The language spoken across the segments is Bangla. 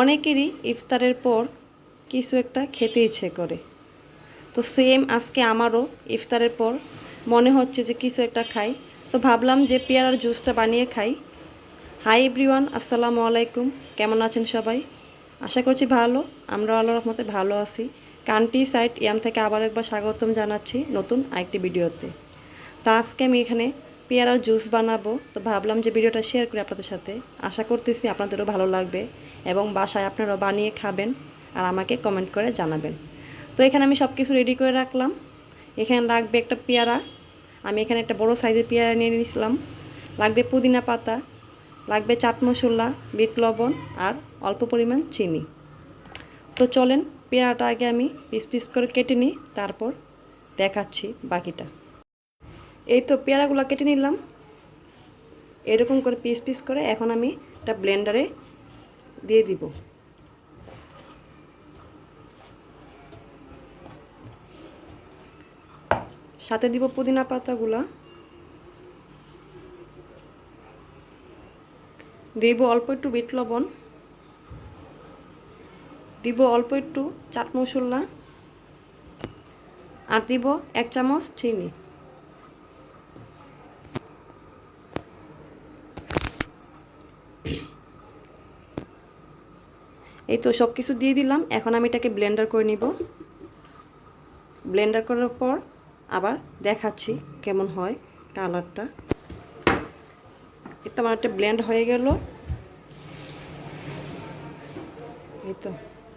অনেকেরই ইফতারের পর কিছু একটা খেতে ইচ্ছে করে। তো সেম আজকে আমারও ইফতারের পর মনে হচ্ছে যে কিছু একটা খাই। তো ভাবলাম যে পেয়ারার জুসটা বানিয়ে খাই। হাই এভরিওয়ান আসসালামু আলাইকুম। কেমন আছেন সবাই? আশা করছি ভালো। আমরা আল্লাহ রহমতে ভালো আছি। কান্ট্রি সাইট ইয়াম থেকে আবার একবার স্বাগতম জানাচ্ছি নতুন আরেকটি ভিডিওতে। তো আজকে আমি এখানে পেয়ারার জুস বানাবো। তো ভাবলাম যে ভিডিওটা শেয়ার করি আপনাদের সাথে। আশা করতেছি আপনাদেরও ভালো লাগবে এবং বাসায় আপনারাও বানিয়ে খাবেন আর আমাকে কমেন্ট করে জানাবেন। তো এখানে আমি সব কিছু রেডি করে রাখলাম। এখানে লাগবে একটা পেয়ারা। আমি এখানে একটা বড় সাইজের পেয়ারা নিয়ে নিয়েছিলাম। লাগবে পুদিনা পাতা, লাগবে চাট মশলা, বিট লবণ আর অল্প পরিমাণ চিনি। তো চলেন পেয়ারাটা আগে আমি পিস পিস করে কেটে নিই, তারপর দেখাচ্ছি বাকিটা। এই তো পেয়ারাগুলো কেটে নিলাম। এরকম করে পিস পিস করে এখন আমি একটা ব্লেন্ডারে দিয়ে দিব। সাথে দিব পুদিনা পাতাগুলা। দিব অল্প একটু বিট লবণ। দিব অল্প একটু চাট মশলা। আর দিব এক চামচ চিনি। এই তো সব কিছু দিয়ে দিলাম। এখন আমি এটাকে ব্লেন্ডার করে নিব। ব্লেন্ডার করার পর আবার দেখাচ্ছি কেমন হয় কালারটা এই তো আমার একটা ব্লেন্ড হয়ে গেল। এই তো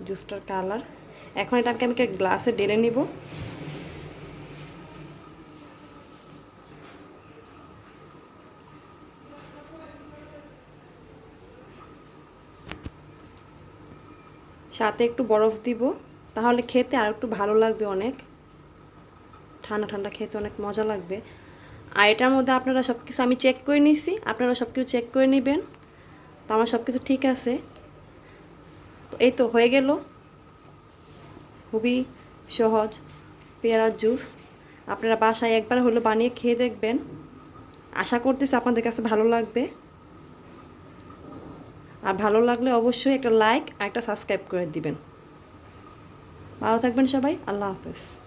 জুসটার কালার এখন এটাকে আমি একটা গ্লাসে ঢেলে নিব। সাথে একটু বরফ দিব। তাহলে খেতে আর একটু ভালো লাগবে অনেক। ঠান্ডা ঠান্ডা খেতে অনেক মজা লাগবে। আর এটার মধ্যে আপনারা সব কিছু আমি চেক করে নিছি। আপনারা সব কিছু চেক করে নেবেন। তো আমার সব কিছু ঠিক আছে। তো এই তো হয়ে গেল। খুবই সহজ পেয়ারার জুস। আপনারা বাসায় একবার হলো বানিয়ে খেয়ে দেখবেন। আশা করতেছি আপনাদের কাছে ভালো লাগবে। আর ভালো লাগলে অবশ্যই একটা লাইক আর একটা সাবস্ক্রাইব করে দিবেন। ভালো থাকবেন সবাই, আল্লাহ হাফেজ।